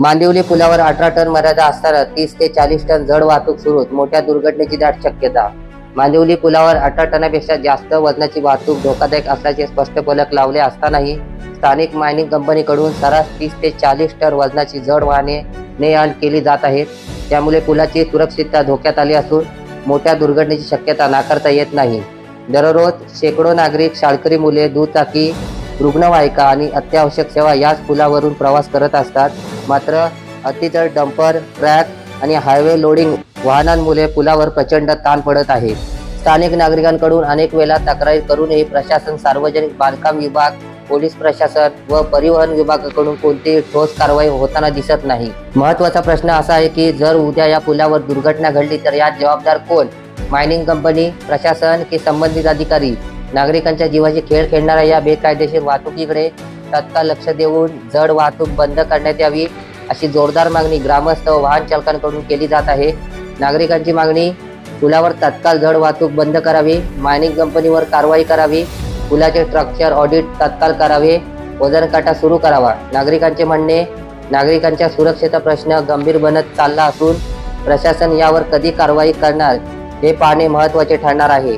मांदिवली पुलावर अठरा टन मर्यादा असताना तीस ते चाळीस टन जड वाहतूक सुरू मोठ्या दुर्घटनेची दाट शक्यता. मांदिवली पुलावर अठरा टनापेक्षा जास्त वजनाची वाहतूक धोकादायक असल्याचे स्पष्ट फलक लावले असतानाही स्थानिक मायनिंग कंपनीकडून सरास तीस ते चाळीस टन वजनाची जड वाहने ने आण केली जात आहेत. त्यामुळे पुलाची सुरक्षितता धोक्यात आली असून मोठ्या दुर्घटनेची शक्यता नाकारता येत नाही. दररोज शेकडो नागरिक शाळकरी मुले दुचाकी रुग्णवाहिका आणि अत्यावश्यक सेवा याच पुलावरून प्रवास करत असतात. मात्र अतिजड डंपर ट्रॅक आणि हायवे लोडिंग वाहनांमुळे पुलावर प्रचंड ताण पडत आहे. स्थानिक नागरिकांकडून अनेक वेळा तक्रारी करूनही प्रशासन सार्वजनिक बांधकाम विभाग पोलीस प्रशासन व परिवहन विभागाकडून कोणतीही ठोस कारवाई होताना दिसत नाही. महत्त्वाचा प्रश्न असा आहे की जर उद्या या पुलावर दुर्घटना घडली तर यात जबाबदार कोण? मायनिंग कंपनी प्रशासन की संबंधित अधिकारी? नागरिकांच्या जीवाची खेळ खेळणाऱ्या या बेकायदेशीर वाहतुकीकडे तत्काळ लक्ष देऊन जड वाहतूक बंद करण्यात यावी अशी जोरदार मागणी ग्रामस्थ व वाहन चालकांकडून केली जात आहे. नागरिकांची मागणी पुलावर तत्काळ जड वाहतूक बंद करावी मायनिंग कंपनीवर कारवाई करावी पुलाचे स्ट्रक्चर ऑडिट तत्काळ करावे वजन काटा सुरू करावा. नागरिकांचे म्हणणे नागरिकांच्या सुरक्षेचा प्रश्न गंभीर बनत चालला असून प्रशासन यावर कधी कारवाई करणार हे पाहणे महत्त्वाचे ठरणार आहे.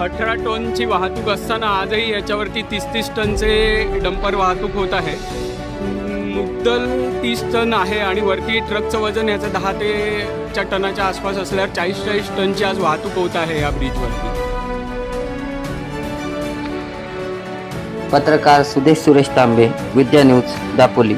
अठरा टनची वाहतूक असताना आजही याच्यावरती तीस तीस टनचे डंपर वाहतूक होत आहे. मुद्दल तीस टन आहे आणि वरती ट्रकचं वजन याचं दहा ते च्या टनाच्या आसपास असल्यावर चाळीस चाळीस टनची आज वाहतूक होत आहे या ब्रिजवरती. पत्रकार सुदेश सुरेश तांबे विद्या न्यूज दापोली.